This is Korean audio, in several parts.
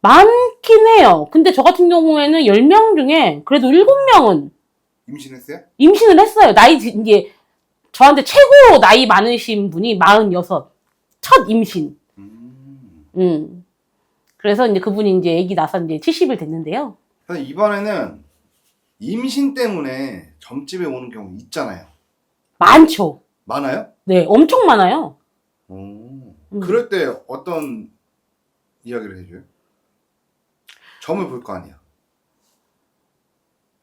많긴 해요. 근데 저 같은 경우에는 10명 중에 그래도 7명은 임신했어요? 임신을 했어요. 나이, 드- 이게, 저한테 최고 나이 많으신 분이 46. 첫 임신. 음. 음. 그래서 이제 그분이 이제 아기 나서 이제 70일 됐는데요. 그래서 이번에는 임신 때문에 점집에 오는 경우 있잖아요. 많죠. 많아요? 네, 엄청 많아요. 오. 음. 그럴 때 어떤 이야기를 해줘요? 점을 볼 거 아니야.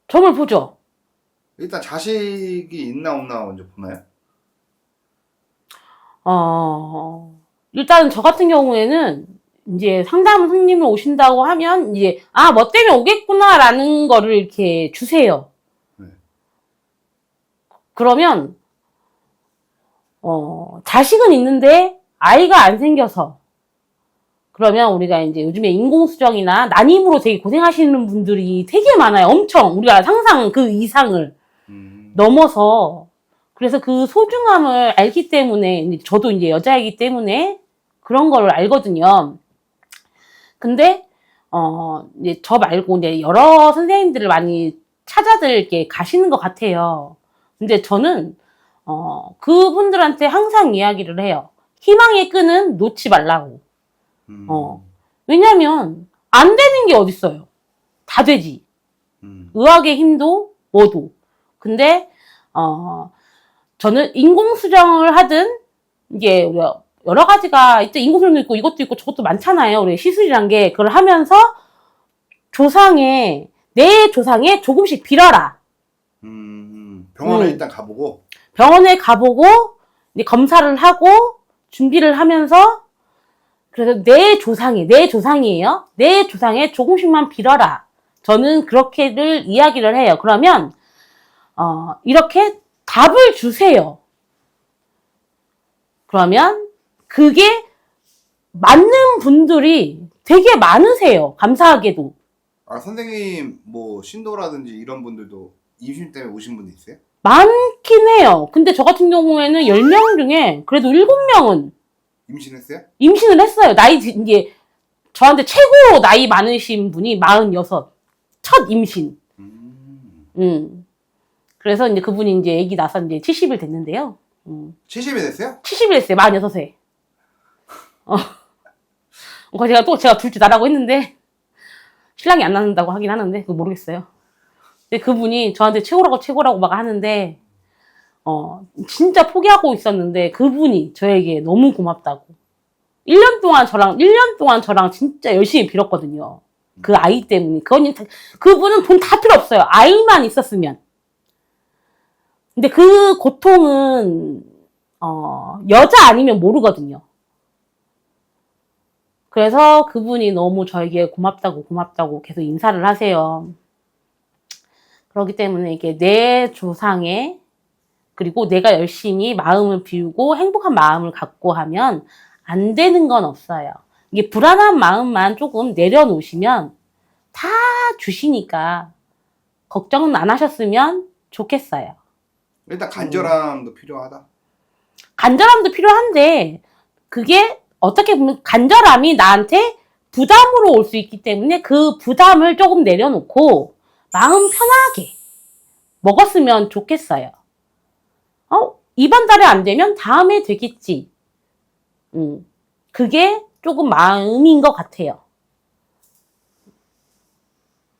점을 보죠. 일단 자식이 있나 없나 먼저 보나요? 어, 일단 저 같은 경우에는 이제 상담 손님을 오신다고 하면 이제, 아, 뭐 때문에 오겠구나라는 거를 이렇게 주세요. 네. 그러면, 어, 자식은 있는데 아이가 안 생겨서. 그러면 우리가 이제 요즘에 인공수정이나 난임으로 되게 고생하시는 분들이 되게 많아요. 엄청. 우리가 상상 그 이상을. 음. 넘어서 그래서 그 소중함을 알기 때문에 저도 이제 여자이기 때문에 그런 걸 알거든요. 근데 어 이제 저 말고 이제 여러 선생님들을 많이 찾아들 이렇게 가시는 것 같아요. 근데 저는 어 그분들한테 항상 이야기를 해요. 희망의 끈은 놓지 말라고. 음. 어. 왜냐면 안 되는 게 어딨어요. 다 되지. 음. 의학의 힘도 뭐도. 근데 어 저는 인공 수정을 하든 이게 우리가 여러 가지가 이때 인공 수정도 있고 이것도 있고 저것도 많잖아요. 우리 시술이란 게 그걸 하면서 조상에 내 조상에 조금씩 빌어라. 음. 병원에 음. 일단 가보고 병원에 가보고 이제 검사를 하고 준비를 하면서 그래서 내 조상이 내 조상이에요. 내 조상에 조금씩만 빌어라. 저는 그렇게를 이야기를 해요. 그러면 어, 이렇게 답을 주세요. 그러면 그게 맞는 분들이 되게 많으세요. 감사하게도. 아 선생님 뭐 신도라든지 이런 분들도 임신 때문에 오신 분들 있어요? 많긴 해요. 근데 저 같은 경우에는 10명 중에 그래도 7명은 임신했어요? 임신을 했어요. 나이, 드- 이게, 저한테 최고 나이 많으신 분이 46. 첫 임신. 음. 음. 그래서 이제 그분이 이제 아기 나서 이제 70일 됐는데요. 음. 70이 됐어요? 70일 됐어요. 46세. 어. 그거 제가 또 제가 둘째 나라고 했는데, 신랑이 안 낳는다고 하긴 하는데, 그거 모르겠어요. 근데 그분이 저한테 최고라고 최고라고 막 하는데, 어, 진짜 포기하고 있었는데, 그분이 저에게 너무 고맙다고. 1년 동안 저랑, 1년 동안 저랑 진짜 열심히 빌었거든요. 그 아이 때문에. 그건, 다- 그분은 돈 다 필요 없어요. 아이만 있었으면. 근데 그 고통은, 어, 여자 아니면 모르거든요. 그래서 그분이 너무 저에게 고맙다고 고맙다고 계속 인사를 하세요. 그렇기 때문에 이게 내 조상에 그리고 내가 열심히 마음을 비우고 행복한 마음을 갖고 하면 안 되는 건 없어요. 이게 불안한 마음만 조금 내려놓으시면 다 주시니까 걱정은 안 하셨으면 좋겠어요. 일단 간절함도 필요하다. 간절함도 필요한데 그게 어떻게 보면 간절함이 나한테 부담으로 올 수 있기 때문에 그 부담을 조금 내려놓고 마음 편하게 먹었으면 좋겠어요. 어, 이번 달에 안 되면 다음에 되겠지. 음, 그게 조금 마음인 것 같아요.